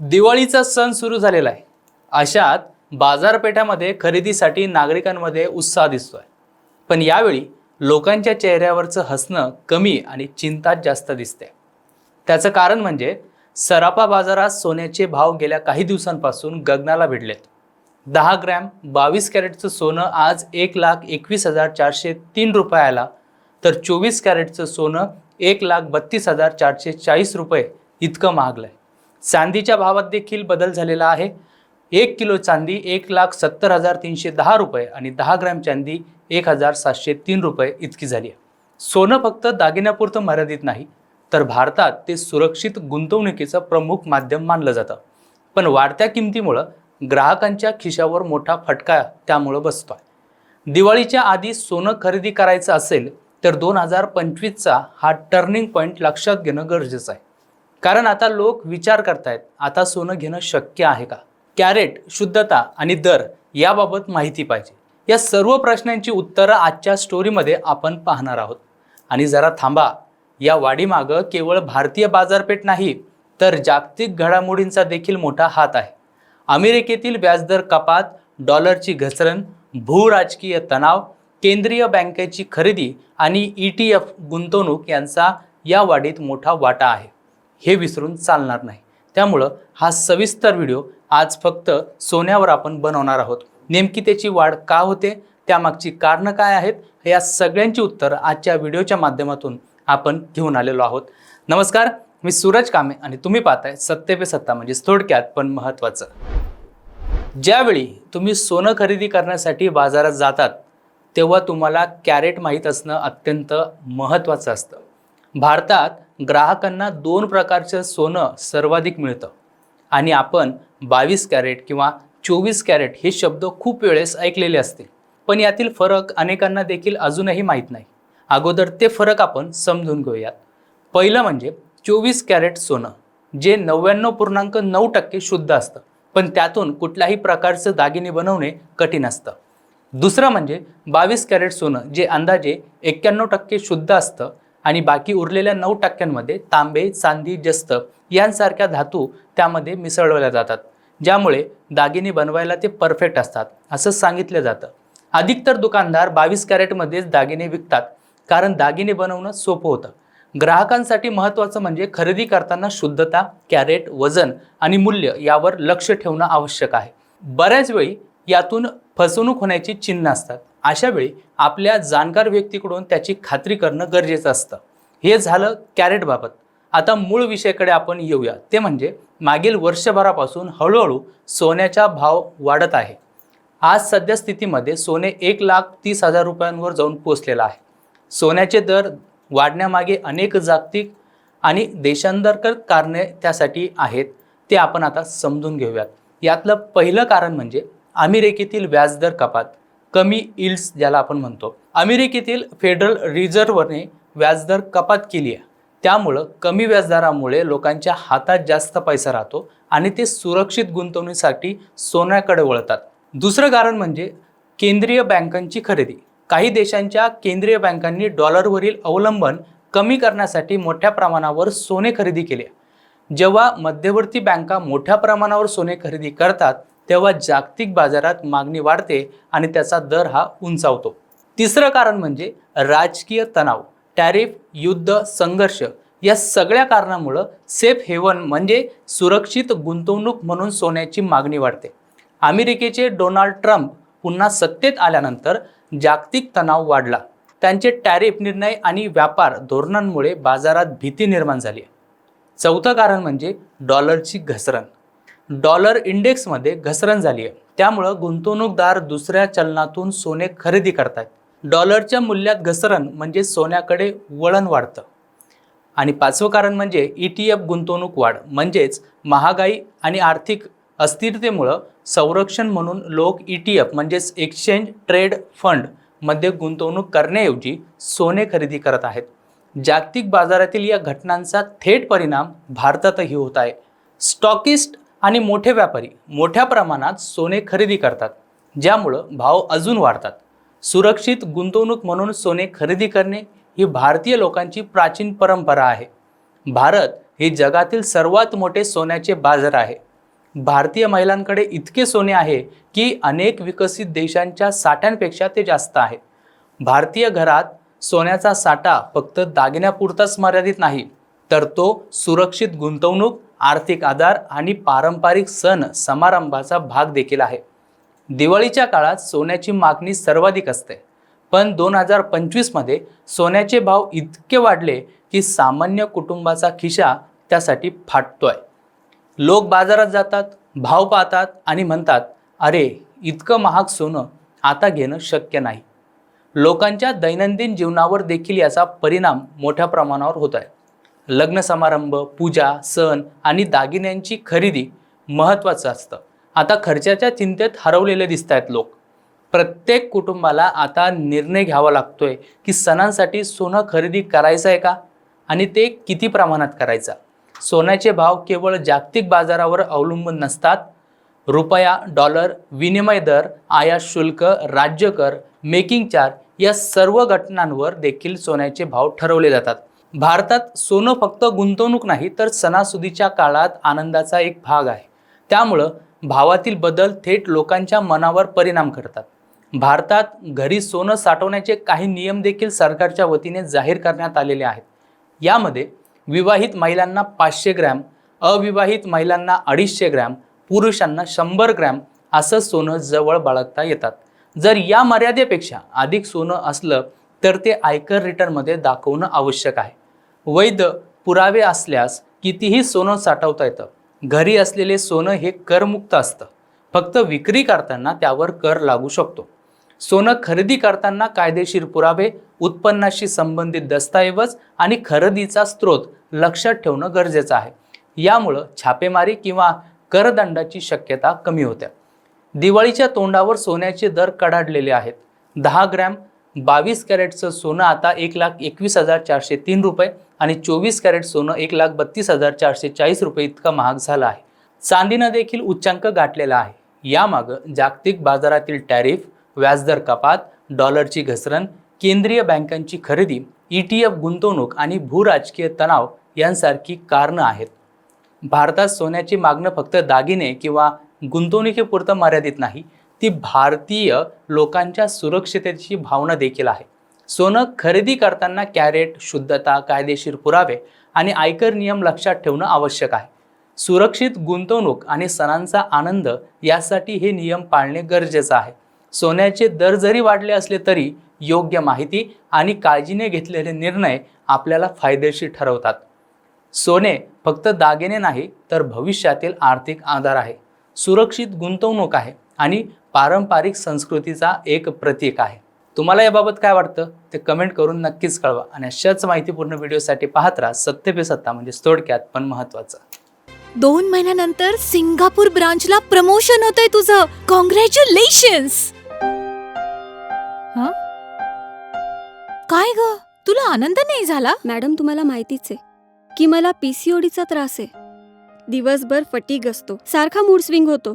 दिवाळीचा सण सुरू झालेला आहे. अशात बाजारपेठामध्ये खरेदीसाठी नागरिकांमध्ये उत्साह दिसतोय. पण यावेळी लोकांच्या चेहऱ्यावरचं हसणं कमी आणि चिंता जास्त दिसते. त्याचं कारण म्हणजे सराफा बाजारात सोन्याचे भाव गेल्या काही दिवसांपासून गगनाला भिडलेत. दहा ग्रॅम बावीस कॅरेटचं सोनं आज एक लाख एकवीस हजार चारशे तीन रुपयाला तर चोवीस कॅरेटचं सोनं एक लाख बत्तीस हजार चारशे चाळीस रुपये इतकं महागलं आहे चांदीच्या भावात देखील बदल झालेला आहे. एक किलो चांदी एक लाख सत्तर हजार तीनशे दहा रुपये आणि दहा ग्रॅम चांदी एक हजार सातशे तीन रुपये इतकी झाली आहे. सोनं फक्त दागिन्यापुरतं मर्यादित नाही तर भारतात ते सुरक्षित गुंतवणुकीचं प्रमुख माध्यम मानलं जातं. पण वाढत्या किमतीमुळं ग्राहकांच्या खिशावर मोठा फटका त्यामुळं बसतो आहे दिवाळीच्या आधी सोनं खरेदी करायचं असेल तर दोन हजार पंचवीसचा हा टर्निंग पॉईंट लक्षात घेणं गरजेचं आहे. कारण आता लोक विचार करतायत आता सोनं घेणं शक्य आहे का? कॅरेट शुद्धता आणि दर याबाबत माहिती पाहिजे. या सर्व प्रश्नांची उत्तरं आजच्या स्टोरीमध्ये आपण पाहणार आहोत. आणि जरा थांबा या वाढीमागं केवळ भारतीय बाजारपेठ नाही तर जागतिक घडामोडींचा देखील मोठा हात आहे. अमेरिकेतील व्याजदर कपात डॉलरची घसरण भूराजकीय तणाव केंद्रीय बँकेची खरेदी आणि ई टी एफ गुंतवणूक यांचा या वाढीत मोठा वाटा आहे. हे विसरून चालणार नाही. त्यामुळं हा सविस्तर व्हिडिओ आज फक्त सोन्यावर आपण बनवणार आहोत. नेमकी त्याची वाढ का होते? त्यामागची कारणं काय आहेत? या सगळ्यांची उत्तर आजच्या व्हिडिओच्या माध्यमातून आपण घेऊन आलेलो आहोत. नमस्कार मी सूरज कामे आणि तुम्ही पाहताय सत्य पे सत्ता म्हणजेच थोडक्यात पण महत्त्वाचं. ज्यावेळी तुम्ही सोनं खरेदी करण्यासाठी बाजारात जातात तेव्हा तुम्हाला कॅरेट माहीत असणं अत्यंत महत्त्वाचं असतं. भारतात ग्राहकांना दोन प्रकारचं सोनं सर्वाधिक मिळतं. आणि आपण बावीस कॅरेट किंवा चोवीस कॅरेट हे शब्द खूप वेळेस ऐकलेले असतील. पण यातील फरक अनेकांना देखील अजूनही माहीत नाही. अगोदर ते फरक आपण समजून घेऊयात. पहिलं म्हणजे चोवीस कॅरेट सोनं जे नव्याण्णव पूर्णांक नऊ टक्के शुद्ध असतं. पण त्यातून कुठल्याही प्रकारचं दागिने बनवणे कठीण असतं. दुसरं म्हणजे बावीस कॅरेट सोनं जे अंदाजे एक्क्याण्णव टक्के शुद्ध असतं. आणि बाकी उरलेल्या नऊ टक्क्यांमध्ये तांबे चांदी जस्त यांसारख्या धातू त्यामध्ये मिसळवल्या जातात ज्यामुळे दागिने बनवायला ते परफेक्ट असतात असं सांगितलं जातं. अधिकतर दुकानदार बावीस कॅरेटमध्येच दागिने विकतात कारण दागिने बनवणं सोपं होतं. ग्राहकांसाठी महत्त्वाचं म्हणजे खरेदी करताना शुद्धता कॅरेट वजन आणि मूल्य यावर लक्ष ठेवणं आवश्यक आहे. बऱ्याच वेळी यातून फसवणूक होण्याची चिन्ह असतात. अशावेळी आपल्या जाणकार व्यक्तीकडून त्याची खात्री करणं गरजेचं असतं. हे झालं कॅरेटबाबत आता मूळ विषयाकडे आपण येऊया. ते म्हणजे मागील वर्षभरापासून हळूहळू सोन्याचा भाव वाढत आहे. आज सध्या स्थितीमध्ये सोने एक लाख तीस हजार रुपयांवर जाऊन पोचलेलं आहे. सोन्याचे दर वाढण्यामागे अनेक जागतिक आणि देशांतर्गत कारणे त्यासाठी आहेत ते आपण आता समजून घेऊयात. यातलं पहिलं कारण म्हणजे अमेरिकेतील व्याजदर कपात. कमी इल्ड्स ज्याला आपण म्हणतो. अमेरिकेतील फेडरल रिझर्व्हने व्याजदर कपात केली आहे. त्यामुळं कमी व्याजदरामुळे लोकांच्या हातात जास्त पैसा राहतो आणि ते सुरक्षित गुंतवणुकीसाठी सोन्याकडे वळतात. दुसरं कारण म्हणजे केंद्रीय बँकांची खरेदी. काही देशांच्या केंद्रीय बँकांनी डॉलरवरील अवलंबन कमी करण्यासाठी मोठ्या प्रमाणावर सोने खरेदी केले जेव्हा मध्यवर्ती बँका मोठ्या प्रमाणावर सोने खरेदी करतात तेव्हा जागतिक बाजारात मागणी वाढते आणि त्याचा दर हा उंचावतो. तिसरं कारण म्हणजे राजकीय तणाव टॅरिफ युद्ध संघर्ष या सगळ्या कारणामुळं सेफ हेवन म्हणजे सुरक्षित गुंतवणूक म्हणून सोन्याची मागणी वाढते. अमेरिकेचे डोनाल्ड ट्रम्प पुन्हा सत्तेत आल्यानंतर जागतिक तणाव वाढला. त्यांचे टॅरिफ निर्णय आणि व्यापार धोरणांमुळे बाजारात भीती निर्माण झाली चौथं कारण म्हणजे डॉलरची घसरण. डॉलर इंडेक्समध्ये घसरण झाली आहे. त्यामुळं गुंतवणूकदार दुसऱ्या चलनातून सोने खरेदी करतात डॉलरच्या मूल्यात घसरण म्हणजे सोन्याकडे वळण वाढतं. आणि पाचवं कारण म्हणजे ई टी एफ गुंतवणूक वाढ म्हणजेच महागाई आणि आर्थिक अस्थिरतेमुळं संरक्षण म्हणून लोक ई टी एफ म्हणजेच एक्सचेंज ट्रेड फंडमध्ये गुंतवणूक करण्याऐवजी सोने खरेदी करत आहेत. जागतिक बाजारातील या घटनांचा थेट परिणाम भारतातही होत आहे. स्टॉकिस्ट आणि मोठे व्यापारी मोठ्या प्रमाणात सोने खरेदी करतात ज्यामुळं भाव अजून वाढतात. सुरक्षित गुंतवणूक म्हणून सोने खरेदी करणे ही भारतीय लोकांची प्राचीन परंपरा आहे. भारत हे जगातील सर्वात मोठे सोन्याचे बाजार आहे. भारतीय महिलांकडे इतके सोने आहे की अनेक विकसित देशांच्या साठ्यांपेक्षा ते जास्त आहे. भारतीय घरात सोन्याचा साठा फक्त दागिन्यापुरताच मर्यादित नाही तर तो सुरक्षित गुंतवणूक आर्थिक आधार आणि पारंपरिक सण समारंभाचा भाग देखील आहे. दिवाळीच्या काळात सोन्याची मागणी सर्वाधिक असते. पण दोन हजार पंचवीसमध्ये सोन्याचे भाव इतके वाढले की सामान्य कुटुंबाचा खिशा त्यासाठी फाटतोय. लोक बाजारात जातात भाव पाहतात आणि म्हणतात अरे इतकं महाग सोनं आता घेणं शक्य नाही. लोकांच्या दैनंदिन जीवनावर देखील याचा परिणाम मोठ्या प्रमाणावर होत आहे. लग्न समारंभ पूजा सण आणि दागिन्यांची खरेदी महत्त्वाचं असतं. आता खर्चाच्या चिंतेत हरवलेले दिसत आहेत लोक. प्रत्येक कुटुंबाला आता निर्णय घ्यावा लागतोय की सणांसाठी सोनं खरेदी करायचं आहे का? आणि ते किती प्रमाणात करायचा? सोन्याचे भाव केवळ जागतिक बाजारावर अवलंबून नसतात. रुपया डॉलर विनिमय दर आयात शुल्क राज्य कर मेकिंग चार्ज या सर्व घटनांवर देखील सोन्याचे भाव ठरवले जातात. भारतात सोनं फक्त गुंतवणूक नाही तर सणासुदीच्या काळात आनंदाचा एक भाग आहे. त्यामुळं भावातील बदल थेट लोकांच्या मनावर परिणाम करतात. भारतात घरी सोनं साठवण्याचे काही नियम देखील सरकारच्या वतीने जाहीर करण्यात आलेले आहेत. यामध्ये विवाहित महिलांना पाचशे ग्रॅम अविवाहित महिलांना अडीचशे ग्रॅम पुरुषांना शंभर ग्रॅम असं सोनं जवळ बाळगता येतात. जर या मर्यादेपेक्षा अधिक सोनं असलं तर ते आयकर रिटर्नमध्ये दाखवणं आवश्यक आहे. वैध पुरावे असल्यास कितीही सोनं साठवता येतं. घरी असलेले सोनं हे करमुक्त असतं. फक्त विक्री करताना त्यावर कर लागू शकतो. सोनं खरेदी करताना कायदेशीर पुरावे उत्पन्नाशी संबंधित दस्तऐवज आणि खरेदीचा स्रोत लक्षात ठेवणं गरजेचं आहे. यामुळं छापेमारी किंवा करदंडाची शक्यता कमी होत्या दिवाळीच्या तोंडावर सोन्याचे दर कडाडलेले आहेत. दहा ग्रॅम बावीस कॅरेटचं सोनं आता एक लाख एकवीस हजार चारशे तीन रुपये आणि चोवीस कॅरेट सोनं एक लाख बत्तीस हजार चारशे चाळीस रुपये इतकं महाग झालं आहे. चांदीनं देखील उच्चांक गाठलेला आहे. यामागं जागतिक बाजारातील टॅरिफ व्याजदर कपात डॉलरची घसरण केंद्रीय बँकांची खरेदी ई टी एफ गुंतवणूक आणि भूराजकीय तणाव यांसारखी कारणं आहेत. भारतात सोन्याची मागणं फक्त दागिने किंवा गुंतवणुकीपुरतं मर्यादित नाही ती भारतीय लोकांच्या सुरक्षिततेची भावना देखील आहे. सोनं खरेदी करताना कॅरेट शुद्धता कायदेशीर पुरावे आणि आयकर नियम लक्षात ठेवणं आवश्यक आहे. सुरक्षित गुंतवणूक आणि सणांचा आनंद यासाठी हे नियम पाळणे गरजेचं आहे. सोन्याचे दर जरी वाढले असले तरी योग्य माहिती आणि काळजीने घेतलेले निर्णय आपल्याला फायदेशीर ठरवतात. सोने फक्त दागिने नाही तर भविष्यातील आर्थिक आधार आहे. सुरक्षित गुंतवणूक आहे. आणि पारंपरिक संस्कृतीचा एक प्रतीक आहे. तुम्हाला याबाबत काय वाटतं? ते कमेंट करून नक्कीच कळवा आणि अशाच माहितीपूर्ण व्हिडिओसाठी पाहत राहा सत्य पे सत्ता म्हणजे थोडक्यात पण महत्त्वाचं. दोन महिन्यानंतर सिंगापूर ब्रांचला प्रमोशन होतंय तुझं. कॉंग्रॅच्युलेशन्स काय ग? तुला आनंद नाही झाला? मॅडम तुम्हाला माहितीच आहे की मला पीसीओडीचा त्रास आहे. दिवसभर फटीग असतो. सारखा मूड स्विंग होतो.